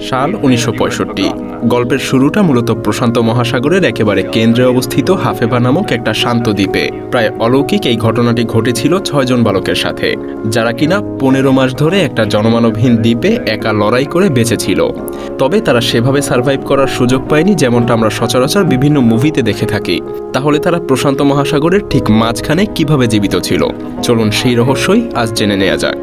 সাল উনিশশো পঁয়ষট্টি। গল্পের শুরুটা মূলত প্রশান্ত মহাসাগরের একেবারে কেন্দ্রে অবস্থিত হাফেবা নামক একটা শান্ত দ্বীপে। প্রায় অলৌকিক এই ঘটনাটি ঘটেছিল ছয়জন বালকের সাথে, যারা কিনা পনেরো মাস ধরে একটা জনমানবহীন দ্বীপে একা লড়াই করে বেঁচেছিল। তবে তারা সেভাবে সার্ভাইভ করার সুযোগ পায়নি যেমনটা আমরা সচরাচর বিভিন্ন মুভিতে দেখে থাকি। তাহলে তারা প্রশান্ত মহাসাগরের ঠিক মাঝখানে কীভাবে জীবিত ছিল? চলুন সেই রহস্যই আজ জেনে নেওয়া যাক।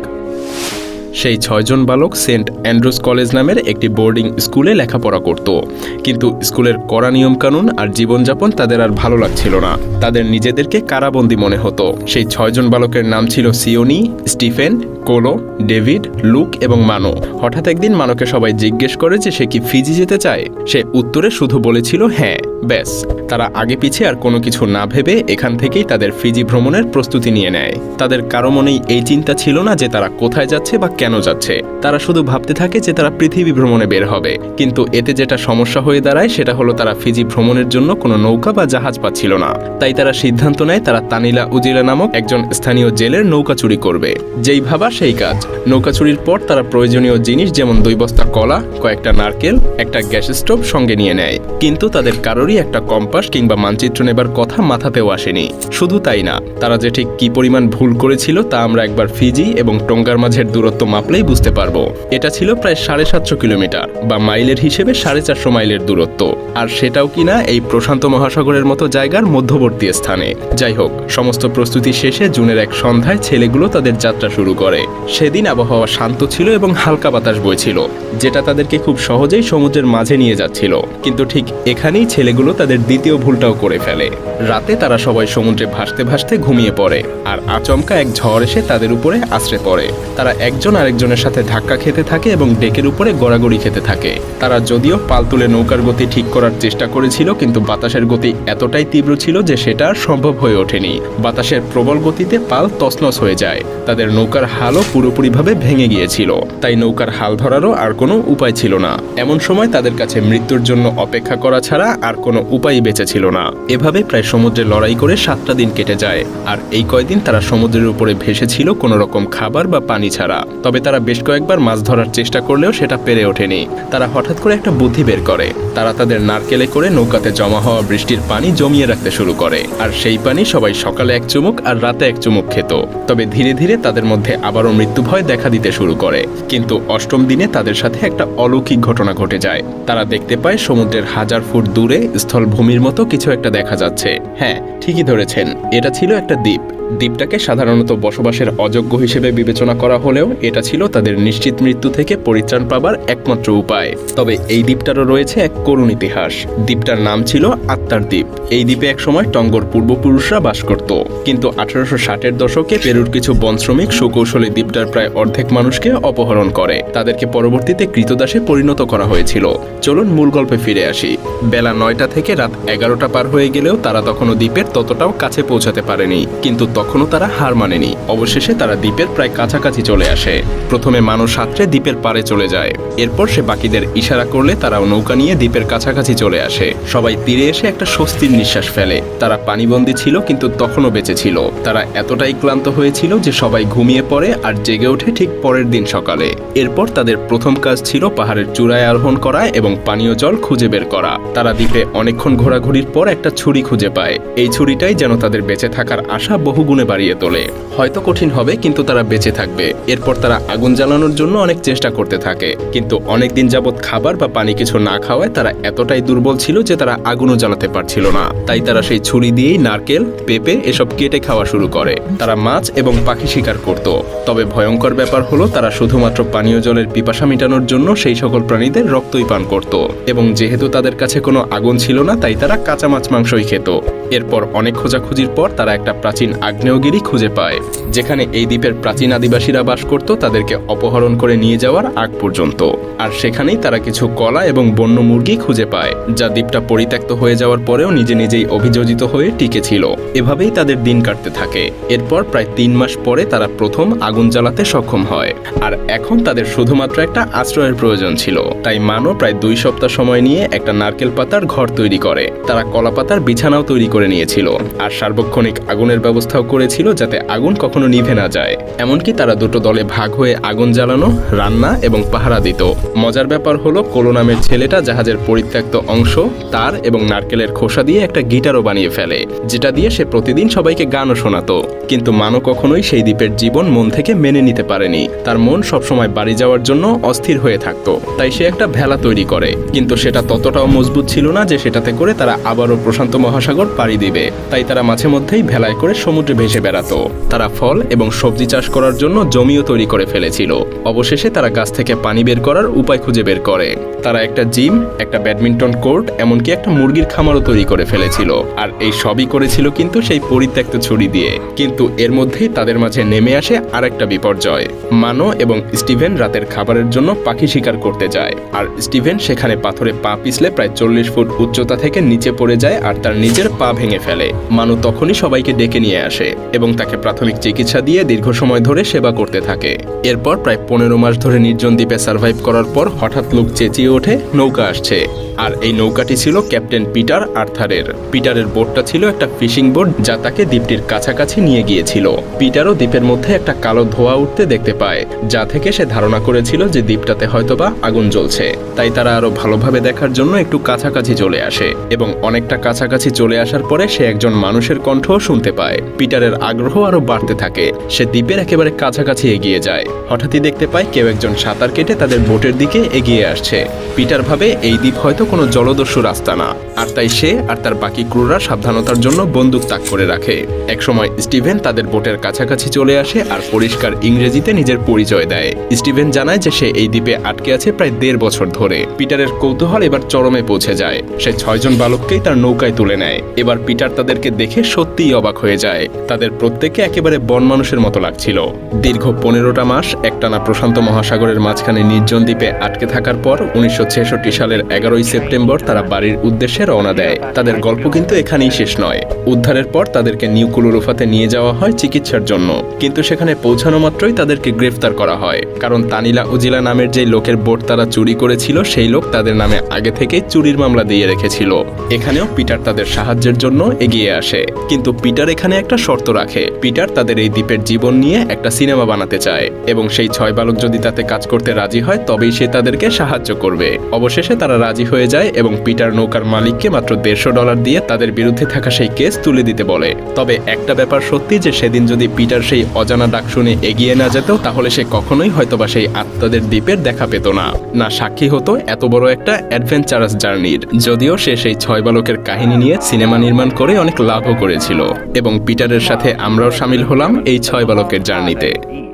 সেই ছয়জন বালক সেন্ট অ্যান্ড্রুস কলেজ নামের একটি বোর্ডিং স্কুলে লেখাপড়া করত। কিন্তু স্কুলের কড়া নিয়মকানুন আর জীবনযাপন তাদের আর ভালো লাগছিল না। তাদের নিজেদেরকে কারাবন্দী মনে হতো। সেই ছয়জন বালকের নাম ছিল Sioni, Stephen, Kolo, David, Luke এবং মানো। হঠাৎ একদিন মানোকে সবাই জিজ্ঞেস করে যে সে কি ফিজি যেতে চায়? সে উত্তরে শুধু বলেছিল হ্যাঁ। ব্যাস। তারা আগে পিছে আর কোনো কিছু না ভেবে এখান থেকেই তাদের ফিজি ভ্রমণের প্রস্তুতি নিয়ে নেয়। তাদের কারও মনেই এই চিন্তা ছিল না যে তারা কোথায় যাচ্ছে বা কেন যাচ্ছে। তারা শুধু ভাবতে থাকে যে তারা পৃথিবী ভ্রমণে বের হবে। কিন্তু এতে যেটা সমস্যা হয়ে দাঁড়ায় সেটা হলো তারা ফিজি ভ্রমণের জন্য কোনো নৌকা বা জাহাজ পাচ্ছিল না। তাই তারা সিদ্ধান্ত নেয় তারা তানিলা উজিলা নামক একজন স্থানীয় জেলের নৌকা চুরি করবে। যেই ভাবা সেই কাজ। নৌকা চুরির পর তারা প্রয়োজনীয় জিনিস যেমন দুই বস্তা কলা, কয়েকটা নারকেল, একটা গ্যাস স্টোভ সঙ্গে নিয়ে নেয়। কিন্তু তাদের কারোরই একটা কম্পাস কিংবা মানচিত্র নেবার কথা মাথাতেও আসেনি। শুধু তাই না, তারা যে ঠিক কি পরিমাণ ভুল করেছিল তা আমরা একবার ফিজি এবং টঙ্গার মাঝের দূরত্ব মাপলেই বুঝতে পারব। এটা ছিল প্রায় সাড়ে সাতশো কিলোমিটার বা মাইলের হিসেবে সাড়ে চারশো মাইলের দূরত্ব। আর সেটাও কিনা এই প্রশান্ত মহাসাগরের মতো জায়গার মধ্যবর্তী স্থানে। যাই হোক, সমস্ত প্রস্তুতি শেষে জুনের এক সন্ধ্যায় ছেলেগুলো তাদের যাত্রা শুরু করে। সেদিন আবহাওয়া শান্ত ছিল এবং হালকা বাতাস বইছিল, যেটা তাদেরকে খুব সহজেই সমুদ্রের মাঝে নিয়ে যাচ্ছিল। কিন্তু ঠিক এখানেই ছেলেগুলো তাদের দ্বিতীয় ভুলটাও করে ফেলে। রাতে তারা সবাই সমুদ্রে ভাসতে ভাসতে ঘুমিয়ে পড়ে, আর আচমকা এক ঝড় এসে তাদের উপরে আশ্রে পড়ে। তারা একজন আরেকজনের সাথে ধাক্কা খেতে থাকে এবং ডেকের উপরে গড়াগড়ি খেতে থাকে। তারা যদিও পাল তুলে নৌকার গতি ঠিক করার চেষ্টা করেছিল, কিন্তু বাতাসের গতি এতটাই তীব্র ছিল যে সেটা সম্ভব হয়ে ওঠেনি। বাতাসের প্রবল গতিতে পাল তছনছ হয়ে যায়। তাদের নৌকার হালও পুরোপুরিভাবে ভেঙে গিয়েছিল। তাই নৌকার হাল ধরারও আর কোনো উপায় ছিল না। এমন সময় তাদের কাছে মৃত্যুর জন্য অপেক্ষা করা ছাড়া আর কোনো উপায় বেঁচে ছিল না। এভাবে প্রায় সমুদ্রে লড়াই করে সাতটা দিন কেটে যায়। আর এই কয়দিন তারা সমুদ্রের উপরে ভেসেছিল কোনো রকম খাবার বা পানি ছাড়া। তবে তারা বেশ কয়েকবার মাছ ধরার চেষ্টা করলেও সেটা পেরে ওঠেনি। তারা হঠাৎ করে একটা বুদ্ধি বের করে। তারা তাদের নারকেলে করে নৌকাতে জমা হওয়া বৃষ্টির পানি জমিয়ে রাখতে শুরু করে। আর সেই পানি সবাই সকালে এক চুমুক আর রাতে এক চুমুক খেত। তবে ধীরে ধীরে তাদের মধ্যে আবারও মৃত্যু ভয় দেখা দিতে শুরু করে। কিন্তু অষ্টম দিনে তাদের সাথে একটা অলৌকিক ঘটনা ঘটে যায়। তারা দেখতে পায় সমুদ্রের হাজার ফুট দূরে স্থলভূমির মতো কিছু একটা দেখা যাচ্ছে। হ্যাঁ ঠিকই ধরেছেন। এটা ছিল একটা দ্বীপ। দ্বীপটাকে সাধারণত বসবাসের অযোগ্য হিসেবে বিবেচনা করা হলেও এটা ছিল তাদের নিশ্চিত মৃত্যু থেকে পরিত্রাণ পাবার একমাত্র উপায়। তবে এই দ্বীপটারও রয়েছে এক করুণ ইতিহাস। দ্বীপটার নাম ছিল আত্মার দ্বীপ। এই দ্বীপে একসময় টঙ্গর পূর্বপুরুষরা বাস করত। কিন্তু আঠারোশো ষাটের দশকে পেরুর কিছু বন শ্রমিক সুকৌশলী দ্বীপটার প্রায় অর্ধেক মানুষকে অপহরণ করে। তাদেরকে পরবর্তীতে কৃতদাসে পরিণত করা হয়েছিল। চলুন মূল গল্পে ফিরে আসি। বেলা নয়টা থেকে রাত এগারোটা পার হয়ে গেলেও তারা তখনও দ্বীপের ততটাও কাছে পৌঁছাতে পারেনি। কিন্তু তখনও তারা হার মানেনি। অবশেষে তারা দ্বীপের প্রায় কাছাকাছি চলে আসে। প্রথমে মানুষ সাঁতরে দ্বীপের পারে চলে যায়। এরপর সে বাকিদের ইশারা করলে তারাও নৌকা নিয়ে দ্বীপের কাছাকাছি চলে আসে। সবাই তীরে এসে একটা স্বস্তির নিঃশ্বাস ফেলে। তারা পানিবন্দী ছিল কিন্তু তখনও বেঁচে ছিল। তারা এতটাই ক্লান্ত হয়েছিল যে সবাই ঘুমিয়ে পড়ে আর জেগে ওঠে ঠিক পরের দিন সকালে। এরপর তাদের প্রথম কাজ ছিল পাহাড়ের চূড়ায় আরোহণ করা এবং পানীয় জল খুঁজে বের করা। তারা দ্বীপে অনেকক্ষণ ঘোরাঘুরির পর একটা ছুরি খুঁজে পায়। এই ছুরিটাই যেন তাদের বেঁচে থাকার আশা বহুগুণে বাড়িয়ে তোলে। হয়তো কঠিন হবে, কিন্তু তারা বেঁচে থাকবে। এরপর তারা আগুন জ্বালানোর জন্য অনেক চেষ্টা করতে থাকে। কিন্তু অনেক দিন যাবৎ খাবার বা পানি কিছু না খাওয়ায় তারা এতটাই দুর্বল ছিল যে তারা আগুনও জ্বালাতে পারছিল না। তাই তারা সেই ছুরি দিয়েই নারকেল, পেঁপে এসব কেটে খাওয়া শুরু করে। তারা মাছ এবং পাখি শিকার করত। তবে ভয়ঙ্কর ব্যাপার হলো তারা শুধুমাত্র পানীয় জলের পিপাসা মেটানোর জন্য সেই সকল প্রাণীদের রক্তই পান করত। এবং যেহেতু তাদের কাছে কোনো আগুন ছিল না, তাই তারা কাঁচা মাছ মাংসই খেত। এরপর অনেক খোঁজাখুঁজির পর তারা একটা প্রাচীন আগ্নেয়গিরি খুঁজে পায়, যেখানে এই দ্বীপের প্রাচীন আদিবাসীরা বাস করত, তাদেরকে অপহরণ করে নিয়ে যাওয়ার আগ পর্যন্ত। আর সেখানেই তারা কিছু কলা এবং বন্য মুরগি খুঁজে পায়, যা দ্বীপটা পরিত্যক্ত হয়ে যাওয়ার পরেও নিজে নিজেই অভিযোজিত হয়ে টিকে ছিল। এভাবেই তাদের দিন কাটতে থাকে। এরপর প্রায় তিন মাস পরে তারা প্রথম আগুন জ্বালাতে সক্ষম হয়। আর এখন তাদের শুধুমাত্র একটা আশ্রয়ের প্রয়োজন ছিল। তাই মানো প্রায় দুই সপ্তাহ সময় নিয়ে একটা নারকেল পাতার ঘর তৈরি করে। তারা কলা পাতার বিছানাও তৈরি করে নিয়েছিল। আর সার্বক্ষণিক আগুনের ব্যবস্থাও করেছিল যাতে আগুন কখনো নিভে না যায়। এমনকি তারা দুটো দলে ভাগ হয়ে আগুন জ্বালানো, রান্না এবং পাহারা দিত। মজার ব্যাপার হলো, কোলো নামের ছেলেটা জাহাজের পরিত্যক্ত অংশ, তার এবং নারকেলের খোসা দিয়ে একটা গিটারও বানিয়ে ফেলে, যেটা দিয়ে সে প্রতিদিন সবাইকে গানও শোনাতো। কিন্তু মানো কখনোই সেই দ্বীপের জীবন মন থেকে মেনে নিতে পারেনি। তার মন সবসময় বাড়ি যাওয়ার জন্য অস্থির হয়ে থাকতো। তাই সে একটা ভেলা তৈরি করে। কিন্তু সেটা ততটাও মজবুত ছিল না যে সেটাতে করে তারা আবারও প্রশান্ত মহাসাগর পাড়ি দিবে। তাই তারা মাঝে মধ্যেই ভেলায় করে সমুদ্রে ভেসে বেড়াতো। তারা ফল এবং সবজি চাষ করার জন্য জমিও তৈরি করে ফেলেছিল। অবশেষে তারা গাছ থেকে পানি বের করার উপায় খুঁজে বের করে। তারা একটা জিম, একটা ব্যাডমিন্টন কোর্ট, এমনকি একটা মুরগির খামারও তৈরি করে ফেলেছিল। আর এই সবই করেছিল কিন্তু সেই পরিত্যক্ত ছুরি দিয়ে। কিন্তু এর মধ্যেই তাদের মাঝে নেমে আসে আরেকটা বিপর্যয়। মানো এবং স্টিভেন রাতের খাবারের জন্য পাখি শিকার করতে যায়। আর স্টিভেন সেখানে পাথরে পা পিছলে প্রায় চল্লিশ ফুট উচ্চতা থেকে নিচে পড়ে যায় আর তার নিজের পা ভেঙে ফেলে। মানু তখনই সবাইকে ডেকে নিয়ে আসে। এবং তাকে প্রাথমিক চিকিৎসা দিয়ে দীর্ঘ সময় ধরে সেবা করতে থাকে। এরপর প্রায় পনেরো মাস ধরে নির্জন দ্বীপে সার্ভাইভ করার পর হঠাৎ লোক চেঁচিয়ে ওঠে, নৌকা আসছে। আর এই নৌকাটি ছিল ক্যাপ্টেন পিটার আর্থারের। পিটারের বোটটা ছিল একটা ফিশিং বোট যা তাকে দ্বীপটির কাছাকাছি নিয়ে গিয়েছিল। পিটারও দ্বীপের মধ্যে একটা কালো ধোঁয়া উঠতে দেখতে পায়, যা থেকে সে ধারণা করেছিল যে দ্বীপটাতে হয়তোবা আগুন জ্বলছে। তাই তারা আরও ভালোভাবে দেখার জন্য একটু কাছাকাছি চলে আসে এবং অনেকটা কাছাকাছি চলে আসার পরে সে একজন মানুষের কণ্ঠও শুনতে পায়। পিটারের আগ্রহ আরও বাড়তে থাকে। সে দ্বীপের একেবারে কাছাকাছি এগিয়ে যায়। হঠাৎই দেখতে পায় কেউ একজন সাঁতার কেটে তাদের বোটের দিকে এগিয়ে আসছে। পিটার ভাবে, এই দ্বীপ হয়তো কোনো জলদস্যু রাস্তা না। আর তাই সে আর তার বাকি ক্রুরা সাবধানতার জন্য বন্দুক তাক করে রাখে। একসময় স্টিভেন তাদের বোটের কাছাকাছি চলে আসে আর পরিষ্কার ইংরেজিতে নিজের পরিচয় দেয়। স্টিভেন জানায় যে সে এই দ্বীপে আটকে আছে প্রায় দেড় বছর ধরে। পিটারের কৌতূহল এবার চরমে পৌঁছে যায়। সে ছয়জন বালককেই তার নৌকায় তুলে নেয়। এবার পিটার তাদেরকে দেখে সত্যিই অবাক হয়ে যায়। তাদের প্রত্যেককে একেবারে বন মানুষের মতো লাগছিল। দীর্ঘ পনেরোটা মাস একটানা প্রশান্ত মহাসাগরের মাঝখানে নির্জন দ্বীপে আটকে থাকার পর উনিশশো সালের এগারোই সেপ্টেম্বর তারা বাড়ির উদ্দেশ্যে রওনা দেয়। তাদের গল্প কিন্তু এখানেই শেষ নয়। উদ্ধারের পর তাদেরকে নিউ কুলুরুফাতে নিয়ে যাওয়া হয় চিকিৎসার জন্য। কিন্তু সেখানে পৌঁছানো মাত্রই তাদেরকে গ্রেফতার করা হয়। কারণ তানিলা উজিলা নামের যে লোকের বোট তারা চুরি করেছিল, সেই লোক তাদের নামে আগে থেকেই চুরির মামলা দিয়ে রেখেছিল। এখানেও পিটার তাদের সাহায্যের জন্য এগিয়ে আসে। কিন্তু পিটার এখানে একটা শর্ত রাখে। পিটার তাদের এই দ্বীপের জীবন নিয়ে একটা সিনেমা বানাতে চায় এবং সেই ছয় বালক যদি তাতে কাজ করতে রাজি হয়, তবেই সে তাদেরকে সাহায্য করবে। অবশেষে তারা রাজি হয়ে যায় এবং পিটার নৌকার মালিককে মাত্র দেড়শো ডলার দিয়ে তাদের বিরুদ্ধে থাকা সেই কেস তুলে দিতে বলে। তবে একটা ব্যাপার সত্যি যে, সেদিন যদি পিটার সেই অজানা ডাক শুনে এগিয়ে না যেত, তাহলে সে কখনোই হয়তোবা সেই আত্মাদের দ্বীপের দেখা পেত না। না, সাক্ষী হতো এত বড় একটা অ্যাডভেঞ্চারাস জার্নির, যদিও সে সেই ছয় বালকের কাহিনী নিয়ে সিনেমা নির্মাণ করে অনেক লাভও করেছিল। এবং পিটারের সাথে আমরাও সামিল হলাম এই ছয় বালকের জার্নিতে।